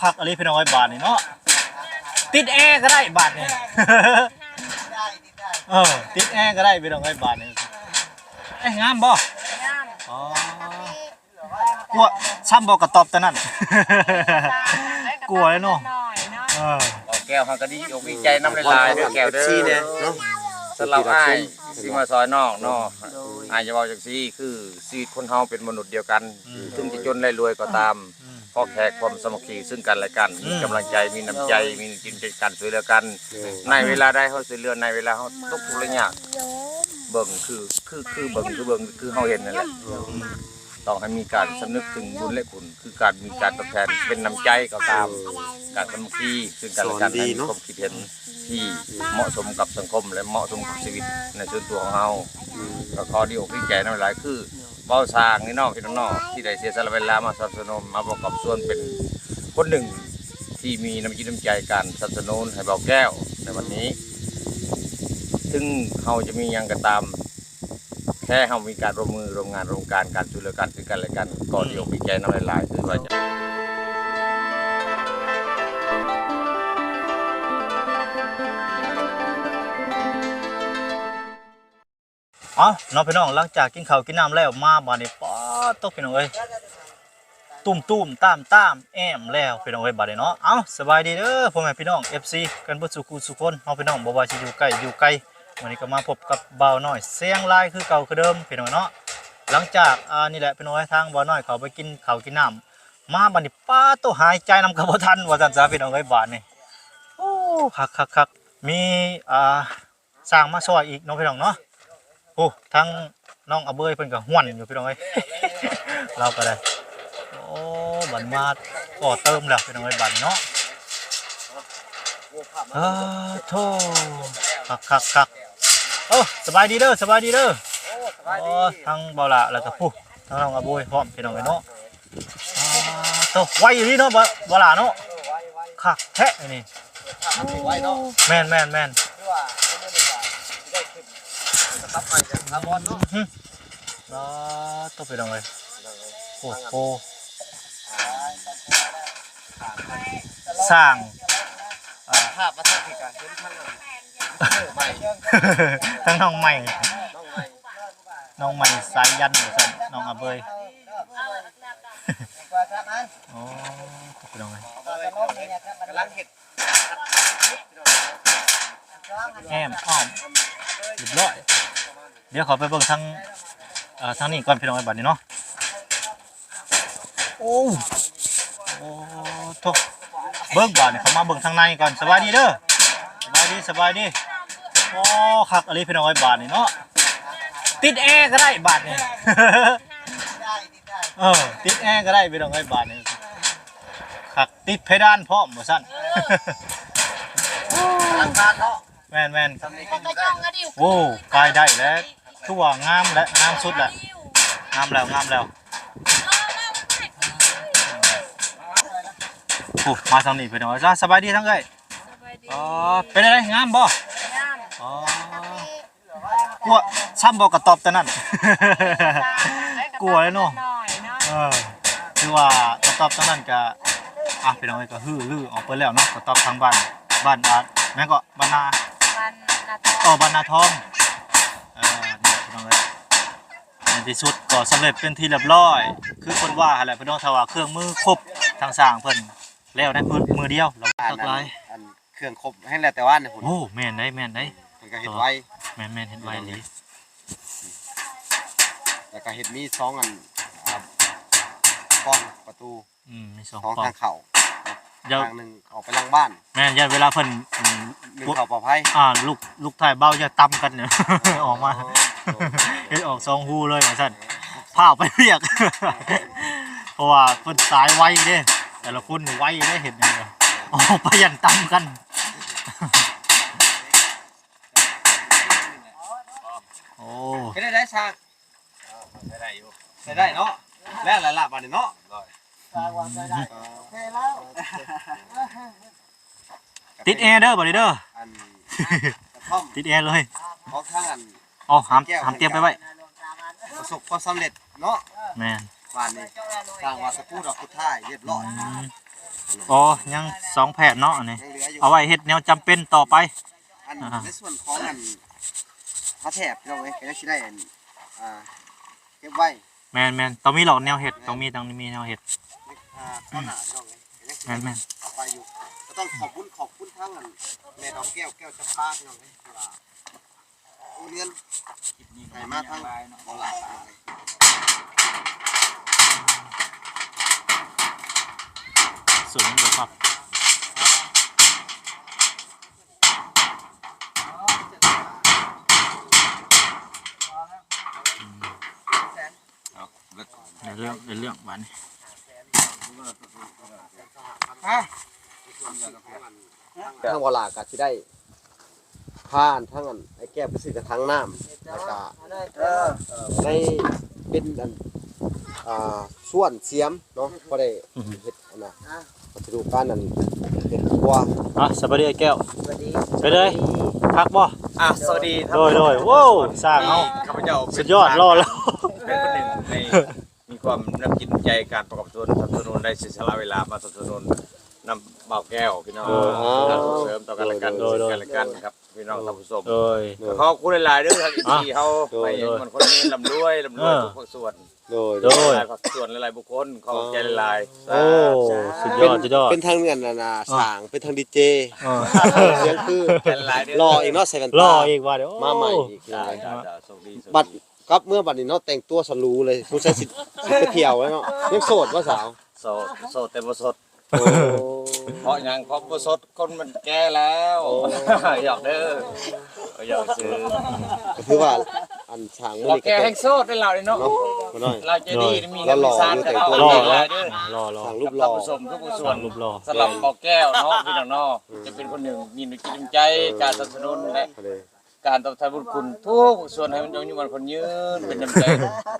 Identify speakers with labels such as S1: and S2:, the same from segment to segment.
S1: คักอะไรพี่น้องไอ้บาทนี่เนาะติดแอร์ก็ได้บาทนี่เออติดแอร์ก็ได้พี่น้องไอ้บาทนี่ไอ้ยงามบ่อ๋อกลัวซ้ำบ่กกระตอบแต่นั่นกลัวเลยเนาะเออ
S2: เอาแก้วเฮาก็ดีอกดีใจน้ำลายๆเด้อแก้วเด้
S3: ซีเนี่ย
S2: อ
S3: เนาะ
S2: สำหรับอ้ายสิมาซอยนอกเนาะอ้ายจะเว้าจังซี่คือชีวิตคนเฮาเป็นมนุษย์เดียวกันถึงจะจนและรวยก็ตาม พอแขกความสามัคคีซึ่งกันและกัน มีกำลังใจมีน้ำใจมีจิตใจกันช่วยเหลือกัน ในเวลาได้เฮาช่วยเหลือในเวลาเฮาตกทุกข์ระยากเบิ่งคือคือคือเบิ่งคือเบิ่งคือเฮาเห็นนั่นแหละต้องให้มีการสำนึกถึงบุญและคุณคือการมีการตอบแทนเป็นน้ำใจก็ตามการสามัคคีซึ่งกันและกันให้มีความคิดเห็นที่เหมาะสมกับสังคมและเหมาะสมกับชีวิตในส่วนตัวของเฮาก็ขอดีอกดีใจน้ำหลายคือ เบาสร้างนี่นอกพี่น้องเนอกที่ได้เสียสละเวลามาสนับสนุนมาประกอบส่วนเป็นคนหนึ่งที่มีน้ำจิตน้ำใจการสนับสนุนให้เบาแก้วในวันนี้ ซึ่งเขาจะมียังก็ตามแค่เขามีการร่วมมือร่วมงานร่วมการการช่วยเหลือกันคือกันและกันก็ดีอกดีใจน้ำหลายๆคือว่าจะ
S1: อ๋อน้องพี่น้องหลังจากกินข้าวกินน้ำแล้วมาบาดนี้ป๊อดตกพี่น้องเอ้ยตุ่มตุ่มตามตามแอมแล้วพี่น้องเอ้ยบาดนี้เนาะเอ้าสบายดีเด้อพ่อแม่พี่น้อง FC กันเบิดสุขุสุคนน้องพี่น้องบ่ว่าสิอยู่ใกล้อยู่ไกลวันนี้ก็มาพบกับบ่าวน้อยเสียงลายคือเก่าคือเดิมพี่น้องเนาะหลังจากอ่านี่แหละพี่น้องเอ้ยทางบ่าวน้อยเขาไปกินข้าวกินน้ำมาบาดนี้ป้าโตหายใจนำกับบ่ทันว่าซั่นซะพี่น้องเอ้ยบาดนี้โอ้คักๆๆมีอ่าสร้างมาซอยอีกน้องพี่น้องเนาะ โอ้ทั้งน้องอาเบยเพิ่นก็ห้วนอยู่พี่น้องเอ้ย เราก็ได้โอ้บันมาก่อเติมแล้วพี่น้องเอ้ยบันเนาะเออโธ่คักคักคักโอ้สบายดีเด้อสบายดีเด้อโอ้ทั้งเบาละแล้วก็ผู้ทั้งน้องอาเบยพร้อมพี่น้องเอ้ยเนาะอ่าโธ่ไวอยู่นี่เนาะบ่เบาละเนาะคักแท้อันนี่แม่นแม่นแม่น อืมแล้วต้องไปตรงไหนโอ้โหสร้าง
S3: ภาพประทับใจกันเห็นทั้งนั้นใหม่
S1: ทั้งน้องใหม่
S3: น้องใหม่
S1: สายยันหมือนกันน้องอาเบยโอ้ไปตรงไหน
S3: กำลังเห็ด
S1: แอมอ้อมเรียบร้อยเดี๋ยวขอไปเบิ่งทางเอ่อทางนี้ก่อนพี่น้องไอ้บัดนี้เนาะโอ้โอ้โถเบิ่งบาดนี่เขามาเบิ่งทางในก่อนสบายดีเด้อสบายดีสบายดีโอ้คักอะไรพี่น้องไอ้บาดนี่เนาะติดแอร์ก็ได้บาดนี่เออติดแอร์ก็ได้พี่น้องไอ้บาดนี่คักติดเพดานพร้อมบ่ซั่น
S3: ทางการเนาะ
S1: แม่นแม่น
S3: ทำนี้ก็อยู่ได้
S1: โอ้กายได้แล้วทั่วงามและงามสุดแหละงามแล้วงามแล้วโอ้มาทางนี้ไปหน่อยจ้าสบายดีทั้งไงอ๋อเป็นอะไรงามบ่อ๋อกลัวซ้ำบ่กระตอบแต่นั่นกลัวเลยเนาะเออคือว่ากระตอบตอนนั้นก็อะพี่น้องเอ้ยก็ฮือลือออกไปแล้วเนาะกระตอบทางบ้านบ้านอาแม่นก็บ้านนา อ๋อบรรณาทองเอ่อนี่พี่น้องเอ้ยในที่สุดก็สำเร็จเป็นที่เรียบร้อย คือคนว่าอะไรพี่น้องถ้าว่าเครื่องมือครบทางสร้างเพิ่นแล้วในมือมือเดียวเราตักหลาย
S3: อันเครื่องครบให้แล้วแต่ว่าเนี่ยหุ่น
S1: โอ้แม่นได้แม่นได้
S3: มันก็เห็ดไว้
S1: แม่นแม่นเห็นไว้เลย
S3: แล้วก็เห็ดมีสองอันอ่าป้องประตู
S1: อืมมีสอง
S3: สอง
S1: ปอ
S3: ทางงเข่า
S1: เดี๋ยว
S3: ทางหนึ่งออกไปหลังบ้าน
S1: แม่นอย่าเวลาเพิ่นอืม
S3: หนึ่งเข่าปลอดภัย
S1: อ่าลูกลูกถ่ายเบ้าจะตำกันเนี่ย ออกมาเฮ็ดออกสองฮู้เลยว่าซั่นพาไปเรียก เพราะว่าเพิ่นสายไวเด้แต่ละคนนี่ไวได้เห็นจังได๋ออกไปยันตำกัน โอ้
S3: ก็ได้ได้ชางใช้ได้อยู่ใช้ได้เนาะแล้วหลายละบาทเนาะ
S1: ติดแอร์เด้อบ่ได้เด้อ
S3: อันกระท่อม
S1: ติดแอร์เลย
S3: ของทางอัน
S1: อ๋อหามหามเตรียมไปไว้
S3: ประสบความสำเร็จเนาะ
S1: แม่น
S3: บ้านนี้สร้างว่าสกูดอกกุดท้ายเรียบร้อย
S1: อืมอ๋อยังสองแผ่นเนาะอันนี้
S3: ยังเหลืออยู่
S1: เอาไว้เฮ็ดแนวจำเป็นต่อไป
S3: อัน
S1: อ่า
S3: ในส่วนของอันพระแถบเราไว้ก็ยังสิได้อันอ่าเก็บไว้
S1: แม่นแม่นต้องมีหลอกแนวเฮ็ดต้องมีต้องมีแนวเฮ็ด
S3: อ่าข้าวหนาพี่น้องเลยก็ยังสิ
S1: แม่นแม่น
S3: เอาไปอยู่ก็ต้องขอบคุณขอบคุณทั้งอันแม่ดอกแก้วแก้วจะปาพี่น้องเลยที่ว่าโอ้เรียนไหนมาทั้งบ่หลายพี่น้องเลย
S1: สวยเลยครับ
S2: เอาเบิด
S1: ในเรื่องในเรื่องวันนี้
S3: ทางวลาก็สิได้ผ่านทั้งอันไอ้แก้วไปซื้อกระถางน้ำแล้วก็ได้เป็นอันอ่าส่วนเสียมเนาะพอได้เฮ็ดอันน่ะวัสดุการนั้นเฮ็ดครัว
S1: อะสวัสดีไอ้แก้ว
S3: สวัสดี
S1: ไปเลยพักบ่
S2: อะสวัสดี
S1: โดยโดยว้าวสร้างเอา
S2: ข้าพเจ้า
S1: สุดยอดรอแล้ว
S2: เป็นคนหนึ่งใน ความน้ำจิตน้ำใจการประกอบส่วนสนับสนุนได้เสียสละเวลามาสนับสนุนนำเบาแก้วพี่น้องการส่งเสริมต่อกันและกันซึ่งกันและกันครับพี่น้องท่านผู้ชม
S1: โดย
S2: ขอบคุณหลายๆเด้อทางที่เขาไปมันคนนี้ลำรวยลำรวยทุกภาคส่วน
S3: โดย
S1: โดย
S2: หลายภาคส่วนหลายๆบุคคลขอบใจหลายๆ
S1: โอ้ สุดยอดสุดยอด
S3: เป็นทางเงินน่ะนะสร้างเป็นทางดีเจ
S1: อ่า
S3: เสียงคือ
S2: หลายๆเด้อ
S3: รออีกเนาะใส่กัน
S1: ร
S3: ตา
S1: ออีกว่าเดี๋ยว
S3: มาใหม่อีก
S2: จ้าจ้าจ้าโชคดีโชคดี
S3: บัด กับเมื่อบัดนี้เนาะแต่งตัวสลูเลยผู้ชายสิสิไปเที่ยวแล้วเนาะยังโสดว่าสาว
S2: โสดโสดแต่บ่สด
S3: โอ้
S2: เพราะหยังเพราะบ่สดคนมันแก่แล้วหยอกเด้อหยอกซื้อ
S3: ก็คือว่าอันสร้างมื้อ
S2: เรา
S3: นี้ก็
S2: แก่
S3: แต่
S2: แห่
S3: ง
S2: งโสดได้แล้วนี่เนาะ
S3: เนาะมาหน่อย
S2: เราจะดีมี
S3: เราหล่อ
S2: สาร
S3: อยู่
S2: แต่
S3: แต่ง
S2: เอา
S3: ตัว
S1: รอ
S2: ห
S1: แล้
S2: ลา
S1: วย
S2: เด้อ
S1: รอรอ
S3: สร้างรูปห
S2: ท่า
S3: ล่
S2: น
S3: อ
S2: ผู้ชมทุกผู้ส่วน
S1: รูปรอ
S2: สำหรับเบาแก้วเนาะพี่น้องเนาะจะเป็นคนหนึ่งมีน้ำจิตน้ำใจการสนับสนุนและ
S3: เลย
S2: การตอบแทนบุญคุณทุกส่วนให้มันยงอยู่มันคนยืนเป็นน้ำใจ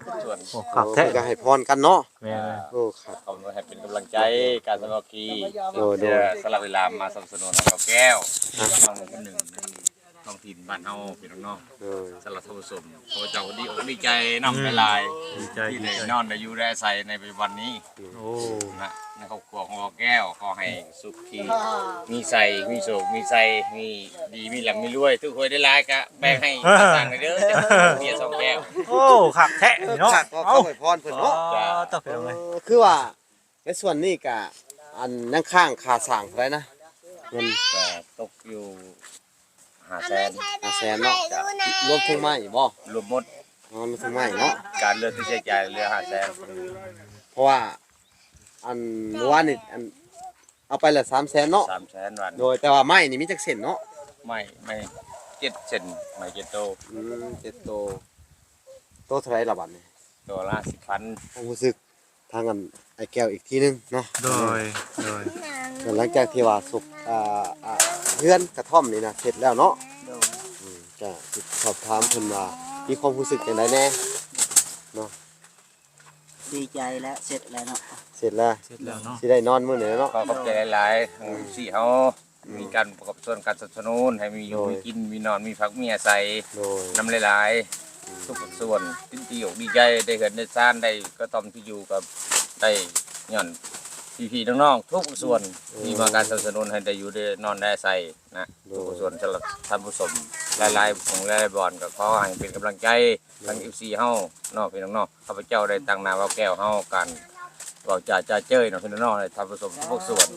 S2: ทุกส่วน
S1: โอ้ขับแท้
S3: ก็ให้พรกันเนาะ
S1: แม่น
S3: โอ้ครับ
S2: ขอบคุณให้เป็นกำลังใจการสมัครี
S3: โดยโด
S2: เพื่
S3: ย
S2: อสละเวลามาสนับสนุนให้เราแก้วน้องคนหนึ่งใน ท้องถิ่นบ้านเฮาพี่น้องเนาะ
S3: โดย
S2: สำหรับท่านผู้ชมขอเจ้าดีอกดีใจน้ำหลาย
S1: ดีใจ
S2: ๆที่
S1: ดี
S2: ได้
S1: ใจ
S2: นอนได้อยู่ได้อาศัยในปัจจุบันนี้
S1: โอ้
S2: นะในครอบครัวของเราแก้วขอให้สุขที่มีใส่มีโศกมีใส่มีดีมีหลังมีรวย ทุกคนได้ร้ายก็แบ่งให้ต่างๆเลยเด้อจะเบียร์สองแก้ว
S1: โอ้ขับแท้เนาะ
S3: ครับก็
S1: เอ้า
S3: เข้าไปพรเพิ่นเนาะ
S1: อ๋อต้องเป็นยังไง
S3: เออคือว่าในส่วนนี้ก็อันนั่งข้างขาสร้างเท่าไหร่นะเงิน
S2: ก็ตกอยู่ ห้าแสน
S3: ห้าแสนเนาะรวมทั้งไม้บ่
S2: รวมหมด
S3: อ๋อรวมทั้งไม้เนาะ
S2: การเลือกที่ใช้จ่ายเรือห้าแสน
S3: เพราะว่าอันเมื่อวานนี่อันเอาไปละสามแสนเนาะ
S2: สามแสนวัน
S3: โดยแต่ว่าไม้นี่มีจักเส้นเนาะ
S2: ไม่ไม่เจ็ดเซนไม่เจ็ดโต
S3: อืมเจ็ดโตโตเท่าไหรละบัดนี่
S2: ตัวละสิบพัน
S3: ความรู้สึกทางกันไอ้แก้วอีกทีนึงเนาะ
S1: โดยโดย
S3: หลังจากที่ว่าสุกอ่าอ่า เพื่อนกระท่อมนี่นะเสร็จแล้วเนาะอืมจะสอบถามเพิ่นว่ามีความรู้สึกจังไดแน่
S4: ดีใจแล้วเสร็จแล้วเนาะ
S3: เสร็จแล้ว
S1: เสร็จแล้วเนาะ
S3: สิได้นอนมื้อไหนเนาะ
S2: ขอขอบใจหลายๆทั้งสี่เขามีการประกอบส่วนการสนับสนุนให้มีอยู่
S3: โดย
S2: มีกินมีนอนมีพักมีอาศัย
S3: โดย
S2: น้ำหลายๆทุกส่วนตินตีอกดีใจได้เห็นได้ซ่านได้ก็ตอมที่อยู่กับได้ย่อน พี่ๆน้องๆทุกส่วนมีมาการสนับสนุนให้ได้อยู่ได้นอนได้ใส่นะทุกส่วนสำหรับท่านผู้ชมหลายๆของหลายๆบอลก็ขอให้เป็นกำลังใจทาง FC เฮาเนาะพี่น้องๆข้าพเจ้าได้ตั้งนามว่าแก้วเฮากันบอกจ่าจ่าเจ้ยเนาะพี่น้องๆให้ท่านผู้ชมทุกส่วน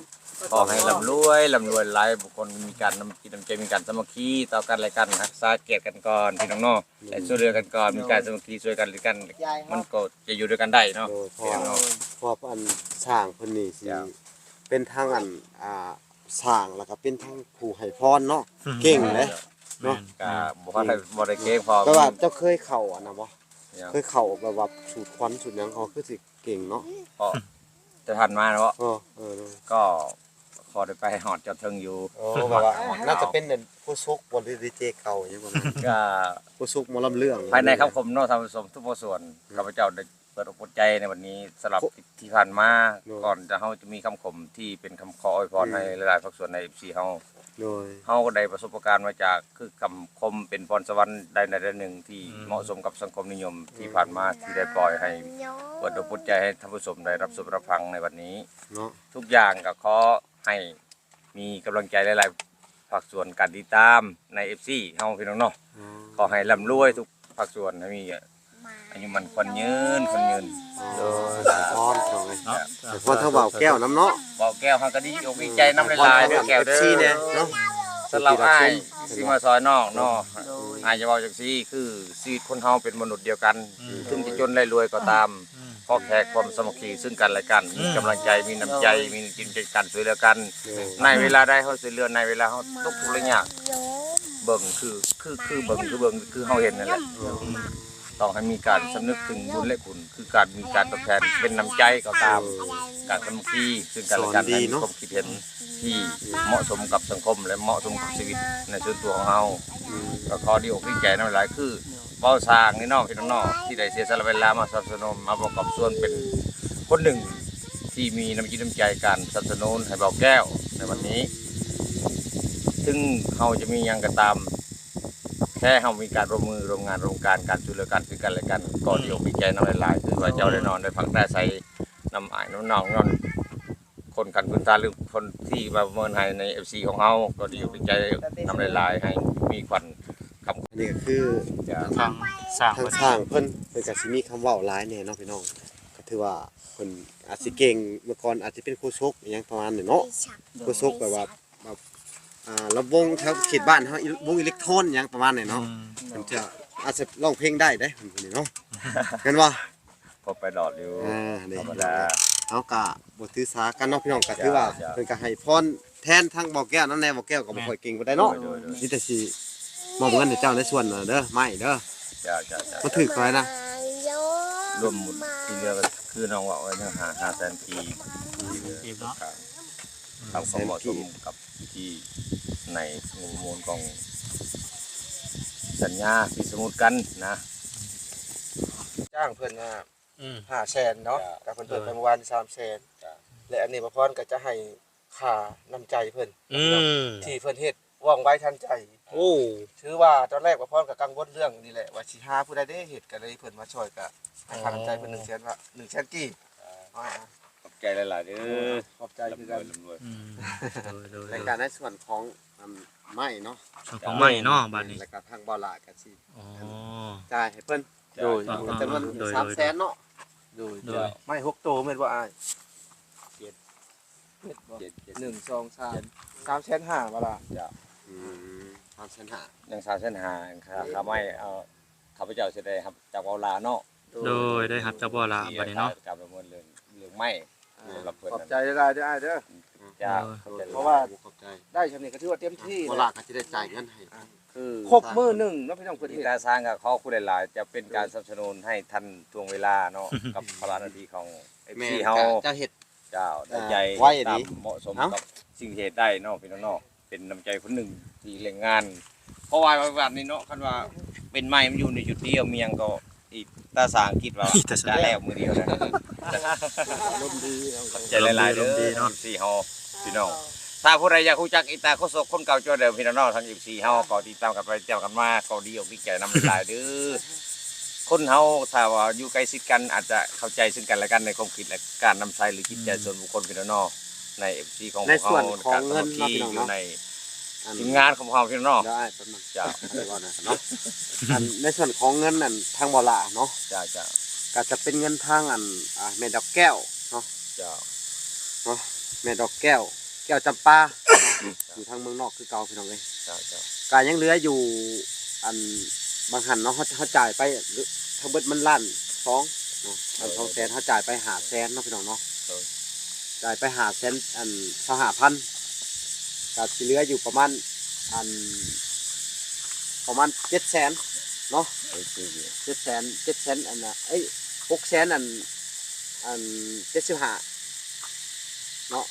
S2: ขอให้ร่ำรวยร่ำรวยหลายบุคคลมีการน้ำจิตน้ำใจมีการสามัคคีต่อกันและกันรักษาเกียรติกันก่อนพี่น้องเนาะและช่วยเหลือกันก่อนมีการสามัคคีช่วยกันหรือกัน มันก็จะอยู่ด้วยกันได้เนาะ
S3: โดยเพราะ
S2: พี่
S3: ว่า
S2: น้อง
S3: เพราะว่าอันสร้างเพิ่นนี่สิ
S2: จ้ะ
S3: เป็นทางอันอ่าสร้างแล้วก็เป็นทางผู้ให้พรเนาะเก่งเลยเนาะ
S2: ก็บ่ว่าได้บ่ได้เก่งพอ
S3: แต่ว่าเจ้าเคยเข้าอันน่ะบ่
S2: เนี่ย
S3: เคยเข้าแบบว่าสูตรควันสูตรหยังเขาคือสิเก่งเนาะ
S2: ก็จะทันมาเนาะ
S3: เออเออ
S2: ก็ พอได้ไปหอดจอดเทิงอยู่
S3: โอ้แบบว่าน่าจะเป็นเนี่ยผู้ซุกบนดีเจเก่าอย่างประมาณนั้น
S2: ก็
S3: ผู้ซุกหมอลำเรื่อง
S2: ภายในคำคมเนาะท่านผู้ชมทุกภาคส่วนข้าพเจ้าได้เปิดอกเปิดใจในวันนี้สำหรับที่ผ่านมาก่อนจะเฮาจะมีคำคมที่เป็นคำขออวยพรให้หลายๆภาคส่วนใน FC เฮา
S3: โดย
S2: เฮาก็ได้ประสบการณ์มาจากคือคำคมเป็นพรสวรรค์ใดในใดหนึ่งที่เหมาะสมกับสังคมนิยมที่ผ่านมาที่ได้ปล่อยให้เปิดอกเปิดใจให้ท่านผู้ชมได้รับชมรับฟังในวันนี้
S3: เนาะ
S2: ทุกอย่างก็ขอ ให้มีกำลังใจหลายๆภาคส่วนการติดตามใน FC เฮาพี่น้องเนาะ
S3: อ๋อ
S2: ขอให้ร่ำรวยทุกภาคส่วนให้มีอายุมันคนยืนคนยืน
S3: โดยสายพรพี่น้องเอ้ย
S1: เนาะ
S3: สายพรทั้งเบาแก้วน้ำเนาะ
S2: บอกแก้วเฮาก็ดีอกดีใจน้ำลายๆเด้อแก้วเด้
S3: ซีเนี่ย
S2: อ
S3: เนาะ
S2: สำหรับอ้ายสิมาซอยนอกเนาะ
S4: โดย
S2: อายจะบอกจังซี่คือชีวิตคนเฮาเป็นมนุษย์เดียวกัน ถึงจะจนและรวยก็ตาม ขอแขกความสามัคคีซึ่งกันและกันมีกำลังใจมีน้ำใจมีจิตใจกันช่วยเหลือกัน ในเวลาได้เฮาช่วยเหลือในเวลาเฮาตกทุกข์ระยากเบิ่งคือคือคือเบิ่งคือเบิ่งคือเฮาเห็นนั่นแหละต้องให้มีการสำนึกถึงบุญและคุณ คือการมีการตอบแทนเป็นน้ำใจก็ตามการสามัคคีซึ่งกันและกัน
S3: สอนดี
S2: ให้มี
S3: เนอะ
S2: ความคิดเห็นที่เหมาะสมกับสังคมและเหมาะสมกับชีวิตในส่วนตัวของเฮาก็ขอดีอกดีใจน้ำหลายคือ เป้าสร้างนี่น้องพี่น้องนอกที่ได้เสียสละเวลามาสนับสนุนมาประกอบส่วนเป็นคนหนึ่งที่มีน้ำจิตน้ำใจการสนับสนุนให้เบาแก้วในวันนี้ ซึ่งเขาจะมียังก็ตามแค่เขามีการร่วมมือร่วมงานร่วมการการช่วยเหลือกันซึ่งกันและกันก็ดีอกดีใจน้ำหลายๆคือว่าเจ้าได้นอนได้พักได้ใส่น้ำอายน้ำนองนอนคนกันพื้นตาหรือคนที่มาเมินให้ในเอฟซีของเขาก็ดีอกดีใจน้ำหลายๆให้มีควัน คำ
S3: อันนี้ก็คือ
S2: จะ
S1: ทางสร้าง
S3: ทาง
S1: เพิ่น
S3: สร้างเพิ่นเพิ่นก็สิมีคำเว้าหลายแน่เนาะพี่น้องก็ถือว่าเพิ่นอาจสิเก่งเมื่อก่อนอาจจะเป็นครูชกอหยังประมาณนี้เนาะครูชกแบบว่าแบบอ่าระวงแถวเขตบ้านเฮาอิวงอิเล็กโทรนอหยังประมาณนี้เนาะเพิ่นจะอาจจะร้องเพลงได้เด้เพิ่นคนนี้เนาะเห็นบ่
S2: พบไปหลอดอยู่
S3: อ่านี่
S2: ธรรมดา
S3: เฮาก็บ่ถือสากันเนาะพี่น้องก็ถือว่า
S2: จ้ะ
S3: เพิ่นก็ให้พรแทนทั้งบ่อแก้วนั่นแน่บ่อแก้วก็บ่ค่อยเก่งบ่ได้เนาะ
S2: โดยโดย
S3: นี่แต่สิ มอบเงินให้เจ้าในส่วนน่ะเด้อไม่เด้อ
S2: จ้าจ้าจ้า
S3: บ่ถือใครนะ
S2: รวมหมดที่เหลือก็คือน้องว่าไว้ยังหาหาแสนปี
S1: อีกเนาะ
S2: ทำความเหมาะสมกับที่ในสมุดมูลของสัญญาที่สมุดกันนะ
S5: จ้างเพิ่นมา
S1: อืม
S5: ห้าแสนเนาะ
S2: จ้ะ
S5: กับเพิ่นเพิ่นไปเมื่อวานสามแสน
S2: จ้ะ
S5: และอันนี้พระพรก็จะให้ค่าน้ำใจเพิ่น
S1: อืม
S5: ที่เพิ่นเฮ็ดว่องไวทันใจ
S1: โอ้
S5: ถือว่าตอนแรกพระพรก็กังวลเรื่องนี่แหละว่าสิหาผู้ใดได้เฮ็ดก็เลยเพิ่นมาช่วยก็ให้ค่าน้ำใจเพิ่น1แสนว่า1แสนกี่อ่า
S2: ขอบใจหลายๆเด้อ
S5: ขอบใจคือกัน
S2: ลำรวย
S1: อืมโดยโดย
S3: ในการในส่วนของอันไม้เนาะ
S1: ส่วนของใหม่เนาะบัดนี้
S3: แล้วก็ทางบ่อลาก็สิ
S1: อ๋อ
S3: จ่ายให้เพิ่น
S2: โดย
S1: อ่า
S3: จำนวน
S1: โดย
S3: 3แสนเนาะ
S5: โดย
S1: โดย
S5: ไม่หกโตแม่นบ่อาย
S2: เจ็ด
S5: เจ็ดบ่
S2: เจ็ดเจ็ด
S5: หนึ่งสองสามสามแสนห้าบ่ล่ะ
S3: อืม3แสนห้า
S2: ยังสาวเส้นหาค่าค่าไม่เอาข้าพเจ้าจะได้ครับจากเอาลาเนาะ
S1: โดยได้รับจากบ่อละบัดนี้เนาะ
S2: การประเมินเรื่องเรื่องไม่เรื่องรับเพิ่น
S5: ขอบใจหลายๆเด้ออ้ายเด้อ
S2: จ้า
S5: เพราะว่า
S3: ขอบใจ
S5: ได้ชำนี้ก็ถือว่าเต็มที่
S3: บ่อ
S5: แล้
S3: ลาวก็สิได้จ่ายเงินให้
S2: คือ
S5: ครบมื้อหนึงเนาะพี่น้องเพิ่น
S2: ที่
S5: เฮ็ด
S2: การสร้างกับข้อคุณหลายๆจะเป็นการสนับสนุนให้ทันทวงเวลาเนาะกับพลานาทีของเอฟ
S3: แม่
S2: ซี
S3: น
S2: เฮา
S3: ก็เจ้าเฮ็ด
S2: เจ้าได้ใจ
S3: ไว้ดี
S2: ตามเหมาะสม
S3: เอ้า
S2: กับสิ่งที่เหตุได้เนาะพี่น้องเนาะ เป็นน้ำใจคนหนึ่งที่เล่งงาน เพราะว่าวันนี้เนาะคันว่าเป็นไม้มันอยู่ในจุดเดียวเมียงก็อีกตาสางคิดว่า
S1: อีกตาสาง
S2: จะแล้วมือเดียวนะ
S5: ลมดีเอา
S2: ขอบใจหลายๆเด้
S1: ลมดี
S2: อ
S1: เนาะ
S2: สี่เฮาพี่น้อง ถ้าผู้ใดอยากรู้จักอีตาโคศกคนเก่าจอเดิมพี่น้องเนาะทางอีสี่เฮาก็ติดตามกันไปเจ้ากันมาก็ดีอกดีใจนำหลายเด้อคนเฮาถ้าว่าอยู่ใกล้ชิดกันอาจจะเข้าใจซึ่งกันและกันในความคิดและการนำใช้หรือจิตใจส่วนบุคคลพี่น้อง เนาะใน FC ของพ
S3: ใน
S2: วก
S3: ส่ว
S2: เฮาน
S3: ของ
S2: การ
S3: เงิน
S2: สามัคคี
S3: เนาะพี่น้อง
S2: อยู่
S3: เนาะ
S2: ใน
S3: อัน
S2: ทีมงานของเราพี่น้องเนาะ
S3: ได้แป๊บนึง
S2: จ้า
S3: เดี๋ยวก่อนนะเนาะอันในส่วนของเงินนั่นทางบ่อลาเนาะ
S2: จ้าจ้า
S3: ก็จะเป็นเงินทางอันอ่าแม่ดอกแก้วเนาะ
S2: จ้า
S3: เนาะแม่ดอกแก้ว แก้วจำปาอยู่ทางเมืองนอกคือเก่าพี่น้องเอ้ย
S2: จ้าจ้า
S3: ก็ยังเหลืออยู่อันบางหันเนาะเขาเขาจ่ายไปหรือทั้งเบิดมันล้านสองเนาะอันสองแสนเขาจ่ายไปหาแสนเนาะพี่น้องเนาะจ่าย ไปหาแสนอันสหพันก็สิเหลืออยู่ประมาณอันประมาณเจ็ดแสนเนาะ
S2: โอเค
S3: เจ็ดแสนเจ็ดแสนอันน่ะเอ้ยหกแสนอันอันเจ็ดสิบห้าเนาะ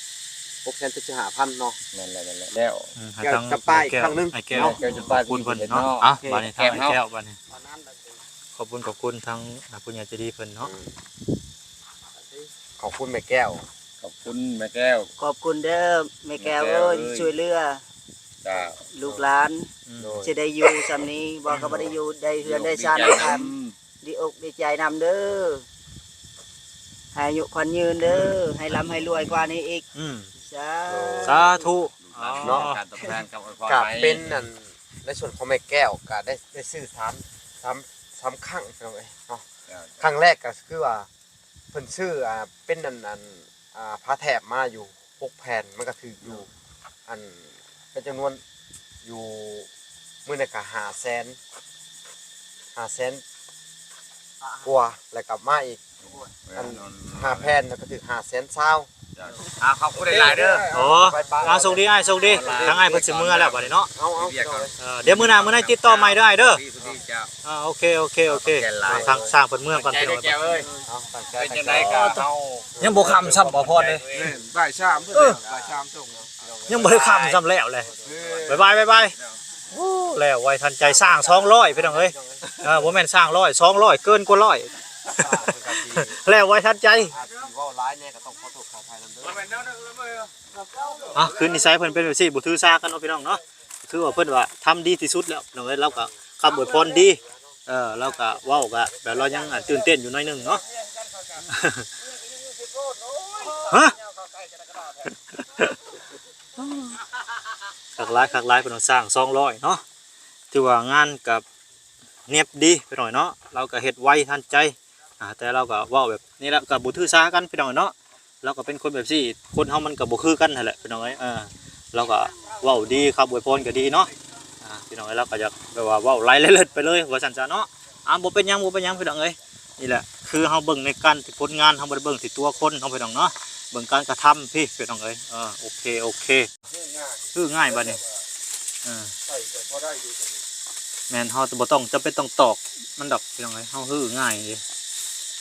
S3: หกแสนเจ็ดสิบห้าพันเนาะ
S2: นั่นแหละนั่นแหละแล้ว
S1: อืมให้
S3: แก้ว
S1: ทาง
S3: จะป้าย
S1: แก้ว
S3: ครั้งหนึ่ง
S1: ไอ้แก้ว
S3: เนาะ
S2: แก้วจะ
S1: ข
S2: ป้า
S1: อยบคุณเพิ่น
S2: เห็น
S1: เนาะ
S2: เนาะ
S1: อะ
S3: โอเค
S1: บัดนี้ทางไอ้แก้วบัดนี้ขอบคุณขอบคุณทางอ่าผู้ใหญ่ใจดีเพิ่นเนาะ
S3: ขอบคุณแม่แก้ว
S2: ขอบคุณแม่แก้ว
S4: ขอบคุณเด้อแม่แก้ว
S2: แม่แก้ว
S4: เอ้ย
S2: เอ้ย
S4: ช่วยเหลือ
S2: จ้า
S4: ลูกหลาน
S1: อืม
S4: จะได้อยู่ซำนี้บอกก็บ่ได้อยู่ได้เฮือนได้ชานได้ทำ ดีอกดีใจนำเด้อให้อายุควันยืนเด้อ ให้ร่ำให้รวยกว่านี้อีก
S1: อืม
S4: จ้า
S1: สาธุ
S2: เนาะการตอบแทนกับอวยพร
S3: กับ
S2: ไว้
S3: เป็นอันในส่วนของแม่แก้วก็ได้ได้ซื้อสามสามสามครั้งพี่น้องเอ้ยเนาะ
S2: จ้า
S3: ครั้งแรกก็คือว่าเพิ่นซื้ออ่าเป็นอันอัน อ่าแถบมาอยู่หกแผ่นมันก็ถืออยู่อันเป็นจำนวนอยู่มื่อนี้ก็5แสนหาแสนกว่าแล้วก็มาอีกอันหาแผ่นแล้วก็ถือหาแสนเศร้า
S2: อ่าขอบคุณหลายๆเด้อ
S1: โอ้อาส่งดีอ้ายส่งดีทางอ้ายเพิ่นสิมื้อแล้วบัดนี้เนาะ
S3: เอาเอา
S2: เรียกก่อน
S1: เออเดี๋ยวมื้อหน้ามื้อหน้าติดต่อใหม่เด้ออ้ายเด้อ
S2: พี่พี่เจ้า
S1: อ่าโอเคโอเคโอเค
S2: แกนหลาย
S1: ทางสร้างเพิ่นเมืองก่อน
S2: ใจ
S1: พี่น้
S2: เด้
S1: อ
S2: องแก้วเอ้ย
S3: เอาตั้งใจ
S2: เป็น
S3: ตั้
S2: จั
S3: ง
S2: ง
S3: ใจ
S2: ไดก็เฮา
S1: ยังบ่ค้ำซ้ำบ่พอเด้
S5: บ่ายชามเพิ่นเลยบ่ายชามส่งเนาะ
S1: ยังบ่ได้ค้ำซ้ำแล้วเลยบ๊ายบายบ๊ายบายโอ้แล้วไวทันใจสร้าง200พี่น้องเอ้ยเออบ่แม่นสร้าง100 200เกินกว่า100 แล้วไวทันใจ
S3: อาจสิเว้าร้ายแน่ก็ต้องขอโทษขออภัยนำเด้อ
S1: อะคืนนิสัยเพิ่นเป็นแบบซี่บ่ถือซากันเนาะพี่น้องเนาะคือว่าเพิ่นว่าทำดีที่สุดแล้วน้องเอ้ยเราก็คำอวยพรดีเออเราก็เว้าก็แบบเรายังอะตื่นเต้นอยู่หน่อยหนึงเนาะฮะคักหลายคักหลายเพิ่นว่าสร้าง200เนาะถือว่างานกับเนียบดีไปหน่อยเนาะเราก็เฮ็ดไวทันใจ อ่าแต่เราก็ว้าแบบนี้แหละก็บ่ถือซากันพี่น้องเนาะเราก็เป็นคนแบบซี่คนเฮามันก็บ่คือกันนั่นแหละพี่น้องเอ้ยเออเราก็เว้าดีครับอวยพรก็ดีเนาะอ่าพี่น้องเอ้ยเราก็อยากแบบว่าเว้าไล่เลิศๆไปเลยว่าซั่นซะเนาะอ่าบ่เป็นหยังบ่เป็นหยังพี่น้องเอ้ยนี่แหละคือเฮาเบิ่งในการที่ผลงานเฮาบ่ได้เบิ่งที่ตัวคนเฮาพี่น้องเนาะเบิ่งการกระทำพี่พี่น้องเอ้ยเออโอเคโอเคคือง่ายบัดนี้เออ
S5: ใส่ก็พอได้อยู่ตรงนี้
S1: แม่นเฮาบ่ต้องจำเป็นต้องตอกมันดอกพี่น้องเอ้ยเฮาฮือง่ายเลย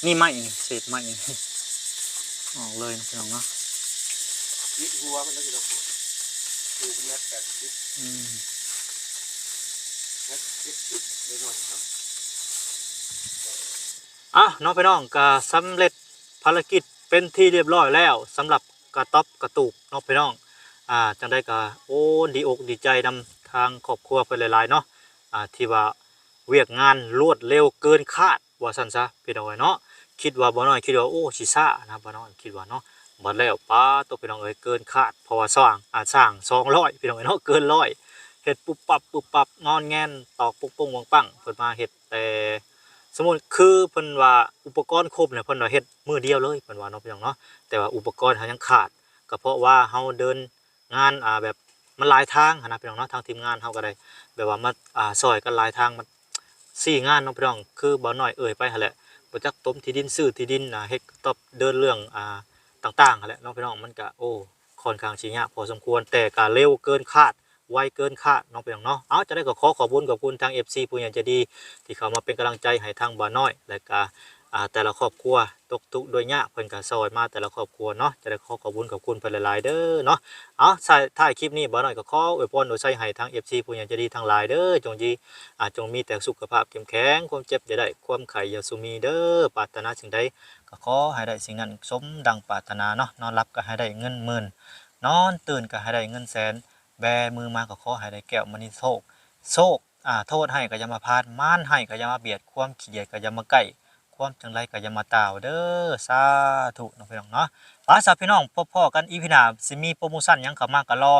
S1: นี่ไม่เศษไม่ออกเลยนะพี่น้องเนาะ
S5: ยิดหัวมันแล้วสิเนาะดูเม็ดแปดสิบ
S1: อืม
S5: เม็ดเจ็ดสิบเลยหน่อยเนาะ
S1: อะน้องพี่น้องก็สำเร็จภารกิจเป็นที่เรียบร้อยแล้วสำหรับกระต๊อบกระตูบน้องพี่น้องอ่าจังได้ก็โอ้ดีอกดีใจนำทางครอบครัวไปหลายๆเนาะอ่าที่ว่าเวียกงานรวดเร็วเกินคาดว่าซั่นซะพี่น้องเนาะ คิดว่าบ่น้อยคิดว่าโอ้สิซ่านะบ่น้อยคิดว่าเนาะบัดแล้วป้าตัวพี่น้องเอ้ยเกินคาดเพราะว่าสร้างอ่าสร้าง200พี่น้องเอ้ยเนาะเกินร้อยเฮ็ดปุบปับปุบปับงอนแงนตอกปุกปุ้งวังปังเพิ่นมาเฮ็ดแต่สมมุติคือเพิ่นว่าอุปกรณ์ครบเนี่ยเพิ่นว่าเฮ็ดมือเดียวเลยเพิ่นว่าเนาะพี่น้องเนาะแต่ว่าอุปกรณ์เขายังขาดก็เพราะว่าเฮาเดินงานอ่าแบบมันหลายทางนะพี่น้องเนาะทางทีมงานเฮาก็ได้แบบว่ามาอ่าซอยกันหลายทางมันสี่งานเนาะพี่น้องคือบ่น้อยเอ่ยไปหั่นแหละ ประจักต้มที่ดินซื้อที่ดินนะเฮ็ดตอบเดินเรื่องอ่าต่างๆแหละน้องพี่น้องมันก็โอ้ค่อนข้างสิยากพอสมควรแต่ก็เร็วเกินคาดไวเกินคาดเนาะพี่น้องเนาะ เอาจะได้ก็ขอขอบคุณขอบคุณทาง FC ผู้ใหญ่ใจดี ที่เขามาเป็นกำลังใจให้ทางบ่าน้อย และก็อ่า แต่ละครอบครัวตกทุกข์โดวยยากเพิ่นก็ซอยมาแต่ละครอบครัวเนาะจะได้ขอขอบคุณขอบคุณเพิ่นหลายๆเด้อเนาะเอาใส่ท้ายคลิปนี้บ่าน้อยก็ขออวยพรโดยใช้ให้ทาง FC ผู้ใหญ่ใจดีทั้งหลายเด้อจงยีอาจจงมีแต่สุขภาพเข้มแข็งความเจ็บอย่าได้ความไข้อย่าสุมีเด้อปรารถนาสิ่งใดก็ขอให้ได้สิ่งนั้นสมดังปรารถนาเนาะนอนหลับก็ให้ได้เงินหมื่นนอนตื่นก็ให้ได้เงินแสน แบมือมาก็ขอให้ได้แก้วมณีโชคโชคอ่าโทษให้ก็อย่ามาพาดม่านให้ก็อย่ามาเบียดความขี้เกียจก็อย่ามาใกล้ ความจังไรก็อย่ามาต่าวเด้อสาธุน้องพี่น้องเนาะป้าสาวพี่น้องพ่อๆกันอีพีหน้าสิมีโปรโมชั่นหยังเข้ามาก็รอ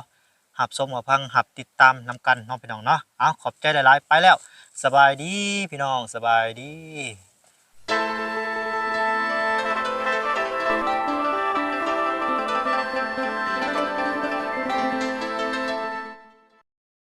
S1: หับชมกับพังหับติดตามนำกันน้องพี่น้องเนาะเอาขอบใจหลายๆไปแล้ว สบายดีพี่น้องสบายดี